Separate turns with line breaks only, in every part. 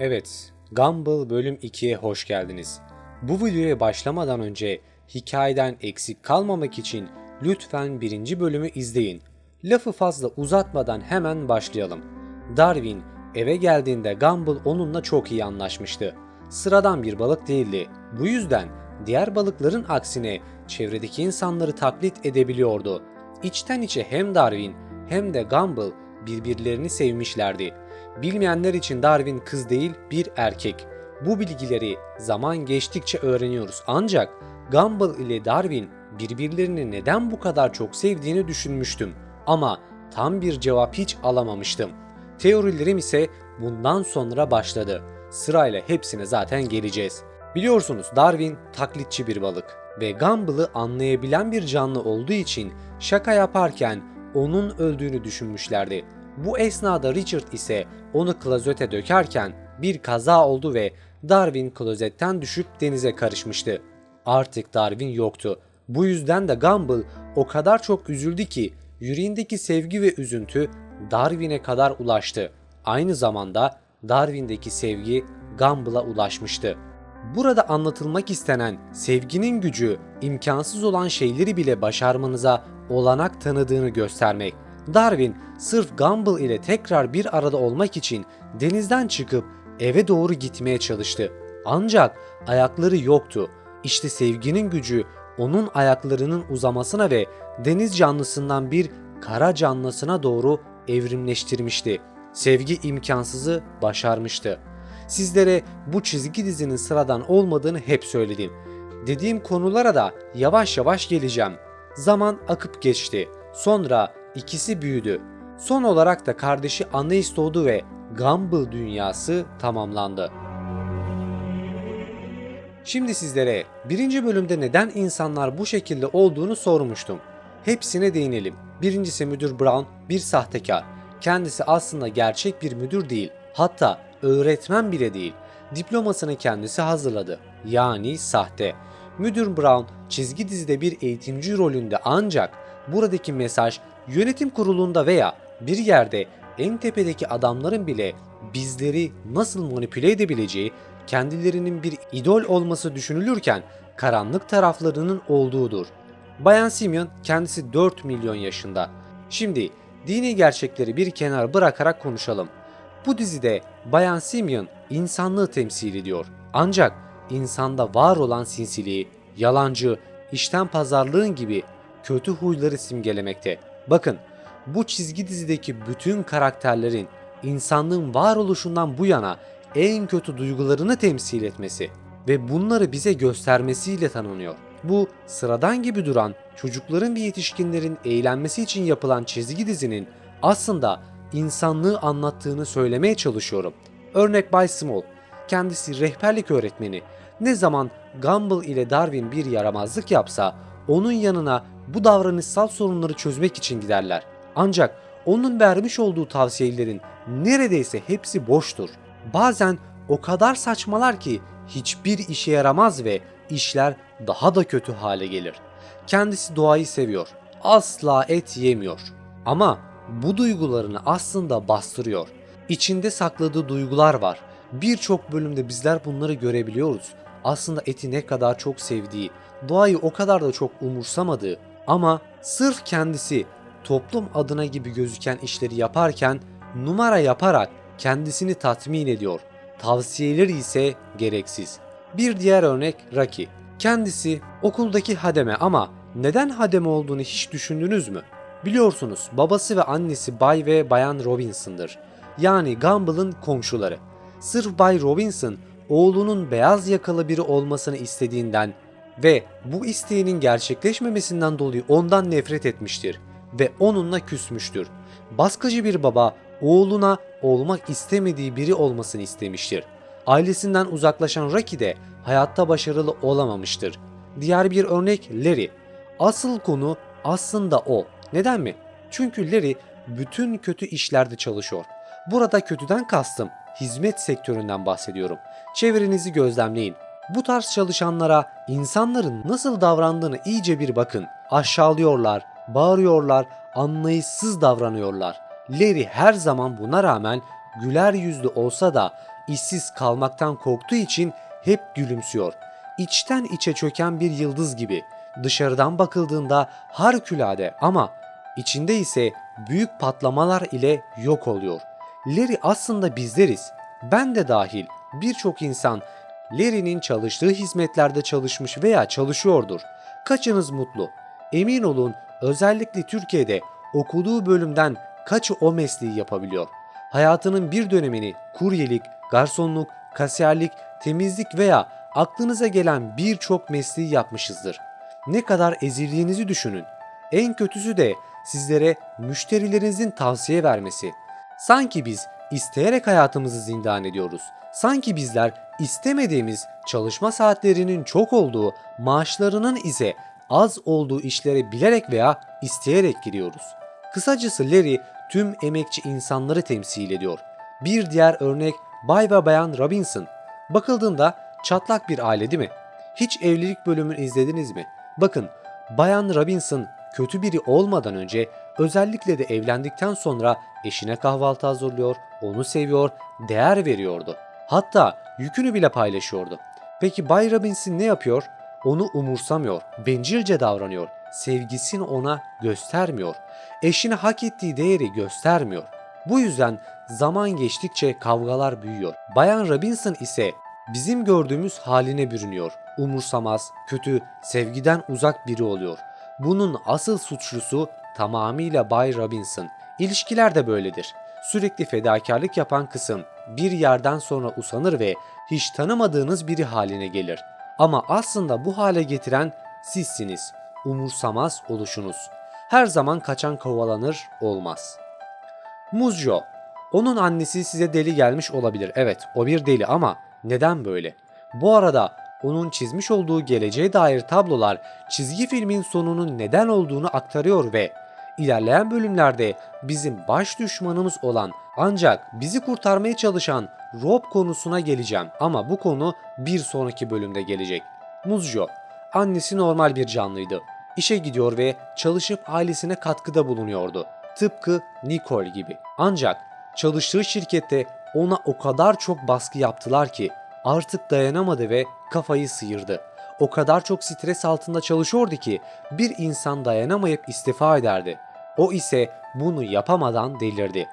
Evet, Gumball bölüm 2'ye hoş geldiniz. Bu videoya başlamadan önce hikayeden eksik kalmamak için lütfen birinci bölümü izleyin. Lafı fazla uzatmadan hemen başlayalım. Darwin eve geldiğinde Gumball onunla çok iyi anlaşmıştı. Sıradan bir balık değildi. Bu yüzden diğer balıkların aksine çevredeki insanları taklit edebiliyordu. İçten içe hem Darwin hem de Gumball birbirlerini sevmişlerdi. Bilmeyenler için Darwin kız değil bir erkek. Bu bilgileri zaman geçtikçe öğreniyoruz ancak Gumball ile Darwin birbirlerini neden bu kadar çok sevdiğini düşünmüştüm ama tam bir cevap hiç alamamıştım. Teorilerim ise bundan sonra başladı. Sırayla hepsine zaten geleceğiz. Biliyorsunuz Darwin taklitçi bir balık ve Gumball'ı anlayabilen bir canlı olduğu için şaka yaparken onun öldüğünü düşünmüşlerdi. Bu esnada Richard ise onu klozete dökerken bir kaza oldu ve Darwin klozetten düşüp denize karışmıştı. Artık Darwin yoktu. Bu yüzden de Gumball o kadar çok üzüldü ki yüreğindeki sevgi ve üzüntü Darwin'e kadar ulaştı. Aynı zamanda Darwin'deki sevgi Gumball'a ulaşmıştı. Burada anlatılmak istenen sevginin gücü imkansız olan şeyleri bile başarmanıza olanak tanıdığını göstermek. Darwin sırf Gumball ile tekrar bir arada olmak için denizden çıkıp eve doğru gitmeye çalıştı. Ancak ayakları yoktu. İşte sevginin gücü onun ayaklarının uzamasına ve deniz canlısından bir kara canlısına doğru evrimleştirmişti. Sevgi imkansızı başarmıştı. Sizlere bu çizgi dizinin sıradan olmadığını hep söyledim. Dediğim konulara da yavaş yavaş geleceğim. Zaman akıp geçti. Sonra ikisi büyüdü. Son olarak da kardeşi Anais doğdu ve Gumball dünyası tamamlandı. Şimdi sizlere birinci bölümde neden insanlar bu şekilde olduğunu sormuştum. Hepsine değinelim. Birincisi müdür Brown bir sahtekar. Kendisi aslında gerçek bir müdür değil. Hatta öğretmen bile değil. Diplomasını kendisi hazırladı. Yani sahte. Müdür Brown çizgi dizide bir eğitimci rolünde ancak buradaki mesaj yönetim kurulunda veya bir yerde en tepedeki adamların bile bizleri nasıl manipüle edebileceği, kendilerinin bir idol olması düşünülürken karanlık taraflarının olduğudur. Bayan Simeon kendisi 4 milyon yaşında. Şimdi dini gerçekleri bir kenara bırakarak konuşalım. Bu dizide Bayan Simeon insanlığı temsil ediyor. Ancak insanda var olan sinsiliği, yalancı, işten pazarlığın gibi kötü huyları simgelemekte. Bakın bu çizgi dizideki bütün karakterlerin insanlığın varoluşundan bu yana en kötü duygularını temsil etmesi ve bunları bize göstermesiyle tanınıyor. Bu sıradan gibi duran çocukların ve yetişkinlerin eğlenmesi için yapılan çizgi dizinin aslında insanlığı anlattığını söylemeye çalışıyorum. Örnek Bay Small, kendisi rehberlik öğretmeni. Ne zaman Gumball ile Darwin bir yaramazlık yapsa onun yanına bu davranışsal sorunları çözmek için giderler. Ancak onun vermiş olduğu tavsiyelerin neredeyse hepsi boştur. Bazen o kadar saçmalar ki hiçbir işe yaramaz ve işler daha da kötü hale gelir. Kendisi doğayı seviyor. Asla et yemiyor. Ama bu duygularını aslında bastırıyor. İçinde sakladığı duygular var. Birçok bölümde bizler bunları görebiliyoruz. Aslında eti ne kadar çok sevdiği, doğayı o kadar da çok umursamadığı ama sırf kendisi toplum adına gibi gözüken işleri yaparken numara yaparak kendisini tatmin ediyor. Tavsiyeleri ise gereksiz. Bir diğer örnek Rocky. Kendisi okuldaki hademe ama neden hademe olduğunu hiç düşündünüz mü? Biliyorsunuz babası ve annesi Bay ve Bayan Robinson'dır. Yani Gumball'ın komşuları. Sırf Bay Robinson oğlunun beyaz yakalı biri olmasını istediğinden ve bu isteğinin gerçekleşmemesinden dolayı ondan nefret etmiştir ve onunla küsmüştür. Baskıcı bir baba oğluna olmak istemediği biri olmasını istemiştir. Ailesinden uzaklaşan Rocky de hayatta başarılı olamamıştır. Diğer bir örnek Larry. Asıl konu aslında o. Neden mi? Çünkü Larry bütün kötü işlerde çalışıyor. Burada kötüden kastım hizmet sektöründen bahsediyorum. Çevrenizi gözlemleyin. Bu tarz çalışanlara insanların nasıl davrandığını iyice bir bakın. Aşağılıyorlar, bağırıyorlar, anlayışsız davranıyorlar. Larry her zaman buna rağmen güler yüzlü olsa da işsiz kalmaktan korktuğu için hep gülümsüyor. İçten içe çöken bir yıldız gibi. Dışarıdan bakıldığında harikulade ama içinde ise büyük patlamalar ile yok oluyor. Larry aslında bizleriz. Ben de dahil birçok insan Larry'nin çalıştığı hizmetlerde çalışmış veya çalışıyordur. Kaçınız mutlu? Emin olun özellikle Türkiye'de okuduğu bölümden kaçı o mesleği yapabiliyor? Hayatının bir dönemini kuryelik, garsonluk, kasiyerlik, temizlik veya aklınıza gelen birçok mesleği yapmışızdır. Ne kadar ezildiğinizi düşünün. En kötüsü de sizlere müşterilerinizin tavsiye vermesi. Sanki biz isteyerek hayatımızı zindan ediyoruz. Sanki bizler istemediğimiz çalışma saatlerinin çok olduğu, maaşlarının ise az olduğu işlere bilerek veya isteyerek giriyoruz. Kısacası Larry tüm emekçi insanları temsil ediyor. Bir diğer örnek Bay ve Bayan Robinson. Bakıldığında çatlak bir aile değil mi? Hiç evlilik bölümünü izlediniz mi? Bakın Bayan Robinson kötü biri olmadan önce özellikle de evlendikten sonra eşine kahvaltı hazırlıyor, onu seviyor, değer veriyordu. Hatta yükünü bile paylaşıyordu. Peki Bay Robinson ne yapıyor? Onu umursamıyor, bencilce davranıyor, sevgisini ona göstermiyor, eşine hak ettiği değeri göstermiyor. Bu yüzden zaman geçtikçe kavgalar büyüyor. Bayan Robinson ise bizim gördüğümüz haline bürünüyor. Umursamaz, kötü, sevgiden uzak biri oluyor. Bunun asıl suçlusu tamamıyla Bay Robinson. İlişkiler de böyledir. Sürekli fedakarlık yapan kısım bir yerden sonra usanır ve hiç tanımadığınız biri haline gelir. Ama aslında bu hale getiren sizsiniz. Umursamaz oluşunuz. Her zaman kaçan kovalanır olmaz. Muzjo. Onun annesi size deli gelmiş olabilir. Evet, o bir deli ama neden böyle? Bu arada onun çizmiş olduğu geleceğe dair tablolar çizgi filmin sonunun neden olduğunu aktarıyor ve ilerleyen bölümlerde bizim baş düşmanımız olan ancak bizi kurtarmaya çalışan Rob konusuna geleceğim ama bu konu bir sonraki bölümde gelecek. Muzjo, annesi normal bir canlıydı. İşe gidiyor ve çalışıp ailesine katkıda bulunuyordu. Tıpkı Nicole gibi. Ancak çalıştığı şirkette ona o kadar çok baskı yaptılar ki artık dayanamadı ve kafayı sıyırdı. O kadar çok stres altında çalışıyordu ki bir insan dayanamayıp istifa ederdi. O ise bunu yapamadan delirdi.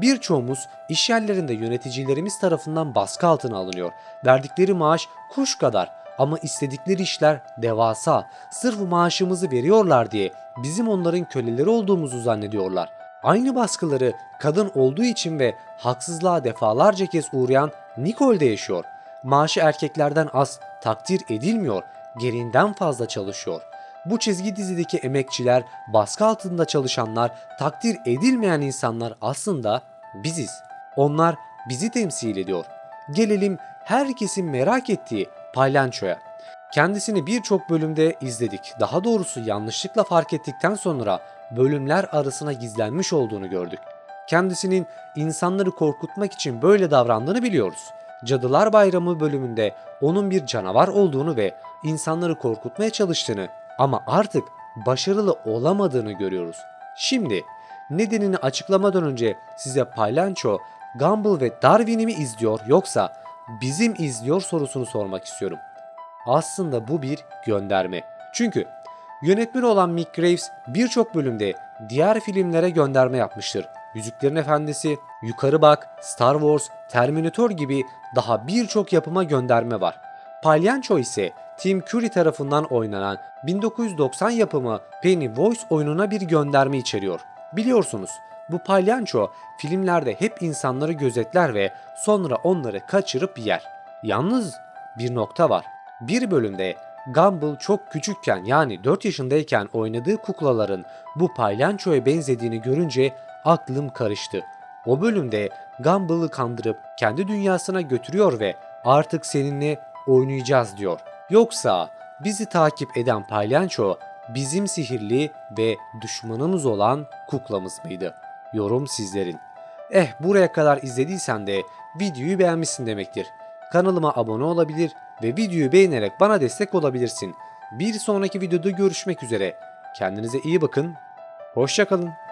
Birçoğumuz iş yerlerinde yöneticilerimiz tarafından baskı altına alınıyor. Verdikleri maaş kuş kadar ama istedikleri işler devasa. Sırf maaşımızı veriyorlar diye bizim onların köleleri olduğumuzu zannediyorlar. Aynı baskıları kadın olduğu için ve haksızlığa defalarca kez uğrayan Nicole de yaşıyor. Maaşı erkeklerden az, takdir edilmiyor, gereğinden fazla çalışıyor. Bu çizgi dizideki emekçiler, baskı altında çalışanlar, takdir edilmeyen insanlar aslında biziz. Onlar bizi temsil ediyor. Gelelim herkesin merak ettiği Paylanço'ya. Kendisini birçok bölümde izledik. Daha doğrusu yanlışlıkla fark ettikten sonra bölümler arasına gizlenmiş olduğunu gördük. Kendisinin insanları korkutmak için böyle davrandığını biliyoruz. Cadılar Bayramı bölümünde onun bir canavar olduğunu ve insanları korkutmaya çalıştığını ama artık başarılı olamadığını görüyoruz. Şimdi nedenini açıklamadan önce size Paylanço, Gumball ve Darwin'i mi izliyor yoksa bizim izliyor sorusunu sormak istiyorum. Aslında bu bir gönderme. Çünkü yönetmen olan Mick Graves birçok bölümde diğer filmlere gönderme yapmıştır. Yüzüklerin Efendisi, Yukarı Bak, Star Wars, Terminator gibi daha birçok yapıma gönderme var. Palyanço ise Tim Curry tarafından oynanan 1990 yapımı Pennywise oyununa bir gönderme içeriyor. Biliyorsunuz bu palyanço filmlerde hep insanları gözetler ve sonra onları kaçırıp yer. Yalnız bir nokta var. Bir bölümde Gumball çok küçükken yani 4 yaşındayken oynadığı kuklaların bu palyançoya benzediğini görünce aklım karıştı. O bölümde Gumball'ı kandırıp kendi dünyasına götürüyor ve artık seninle oynayacağız diyor. Yoksa bizi takip eden palyanço bizim sihirli ve düşmanımız olan kuklamız mıydı? Yorum sizlerin. Eh buraya kadar izlediysen de videoyu beğenmişsin demektir. Kanalıma abone olabilir ve videoyu beğenerek bana destek olabilirsin. Bir sonraki videoda görüşmek üzere. Kendinize iyi bakın. Hoşçakalın.